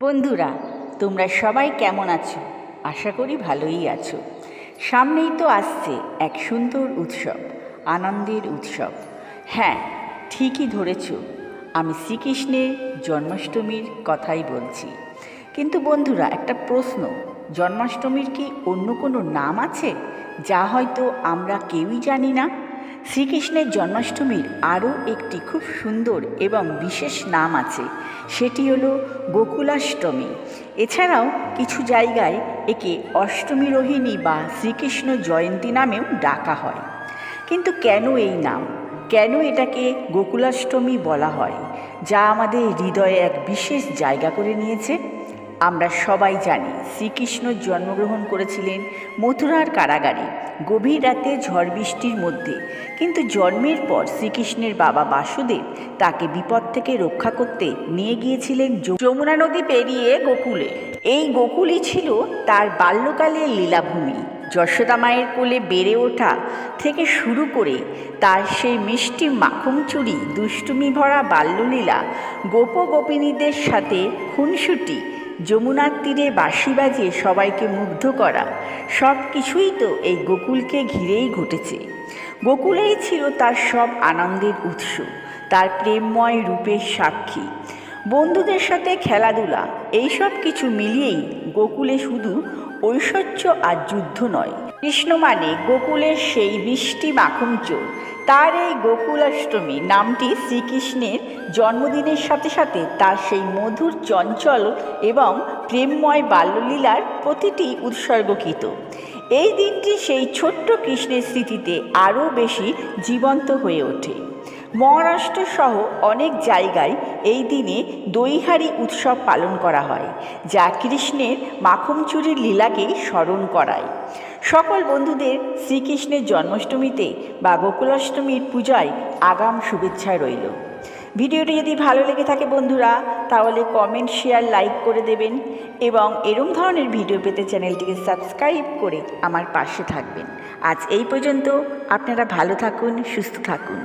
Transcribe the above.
বন্ধুরা, তোমরা সবাই কেমন আছো? আশা করি ভালোই আছো। সামনেই তো আসছে এক সুন্দর উৎসব, আনন্দের উৎসব। হ্যাঁ ঠিকই ধরেছ, আমি শ্রীকৃষ্ণের জন্মাষ্টমীর কথাই বলছি। কিন্তু বন্ধুরা, একটা প্রশ্ন, জন্মাষ্টমীর কি অন্য কোনো নাম আছে? যা হয়তো আমরা কেউই জানি না। শ্রীকৃষ্ণের জন্মাষ্টমীর আরও একটি খুব সুন্দর এবং বিশেষ নাম আছে, সেটি হলো গোকুলাষ্টমী। এছাড়াও কিছু জায়গায় একে অষ্টমী রোহিণী বা শ্রীকৃষ্ণ জয়ন্তী নামেও ডাকা হয়। কিন্তু কেন এই নাম? কেন এটাকে গোকুলাষ্টমী বলা হয়, যা আমাদের হৃদয়ে এক বিশেষ জায়গা করে নিয়েছে? আমরা সবাই জানি শ্রীকৃষ্ণ জন্মগ্রহণ করেছিলেন মথুরার কারাগারে। গভীর রাতে ঝড় বৃষ্টির মধ্যে। কিন্তু জন্মের পর শ্রীকৃষ্ণের বাবা বাসুদেব তাকে বিপদ থেকে রক্ষা করতে নিয়ে গিয়েছিলেন যমুনা নদী পেরিয়ে গোকুলে। এই গোকুলই ছিল তার বাল্যকালের লীলাভূমি। যশোদা মায়ের কোলে বেড়ে ওঠা থেকে শুরু করে তার সেই মিষ্টি মাখন চুরি দুষ্টুমি ভরা বাল্যলীলা গোপ গোপিনীদের সাথে খুনসুটি যমুনার তীরে বাঁশি বাজিয়ে সবাইকে মুগ্ধ করা। সব কিছুই তো এই গোকুলকে ঘিরেই ঘটেছে। গোকুলেই ছিল তার সব আনন্দের উৎস, তার প্রেমময় রূপের সাক্ষী। বন্ধুদের সাথে খেলাধুলা, এইসব কিছু মিলিয়েই গোকুলে শুধু ঐশ্বর্য আর যুদ্ধ নয়। কৃষ্ণ মানে গোকুলের সেই মিষ্টি মাখন চোর। তার এই গোকুলাষ্টমী নামটি শ্রীকৃষ্ণের জন্মদিনের সাথে সাথে তার সেই মধুর চঞ্চল এবং প্রেমময় বাল্যলীলার প্রতিটি উৎসর্গকৃত। এই দিনটি সেই ছোট্ট কৃষ্ণের স্মৃতিতে আরও বেশি জীবন্ত হয়ে ওঠে। মহারাষ্ট্র সহ অনেক জায়গায় এই দিনে দইহারি উৎসব পালন করা হয়, যা কৃষ্ণের মাখন চুরির লীলাকে স্মরণ করায়। সকল বন্ধুদের শ্রীকৃষ্ণের জন্মাষ্টমীতে বা গোকুলাষ্টমীর পূজায় আগাম শুভেচ্ছা রইল। ভিডিওটি যদি ভালো লেগে থাকে বন্ধুরা, তাহলে কমেন্ট শেয়ার লাইক করে দেবেন এবং এরম ধরনের ভিডিও পেতে চ্যানেলটিকে সাবস্ক্রাইব করে আমার পাশে থাকবেন। আজ এই পর্যন্ত আপনারা ভালো থাকুন, সুস্থ থাকুন।